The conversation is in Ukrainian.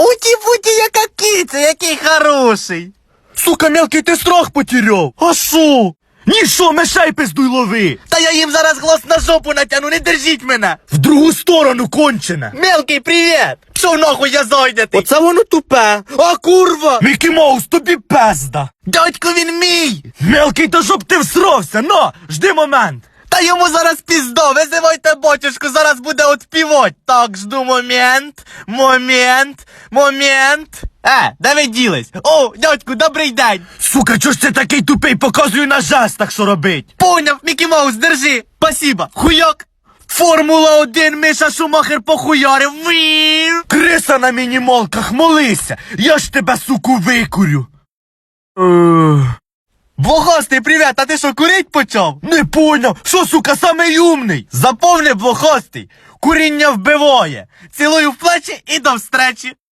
Уті-путі, яка киця, який хороший. Сука, мелкий, ти страх потеряв. А шо? Ні, шо, мешай пиздуй лови. Та я їм зараз глаз на жопу натягну, не держіть мене. В другу сторону кончене. Мелкий, привіт! Що нахуй я зайдете? Оце воно тупе. А курва! Мікі Маус, тобі пезда. Дядько він мій! Мелкий, та щоб ти всрався, на, жди момент. Та йому зараз піздо, визивайте батюшку, зараз буде отпівать. Так, жду момент, момент, момент. Е, де ви ділись? О, дядьку, добрий день. Сука, чого ж ти такий тупий, показую на жестах, що робить. Поняв, Мікі Маус, держи. Спасибо. Хуйок. Формула 1, Миша Шумахер похуярив. Вів. Криса на мінімалках, молися, я ж тебе, суку, викурю. Блохастий, привіт, а ти що, курить почав? не поняв, що, сука, самий умний? Заповни, блохастий. Куріння вбиває. Цілую в плечі і до встречі.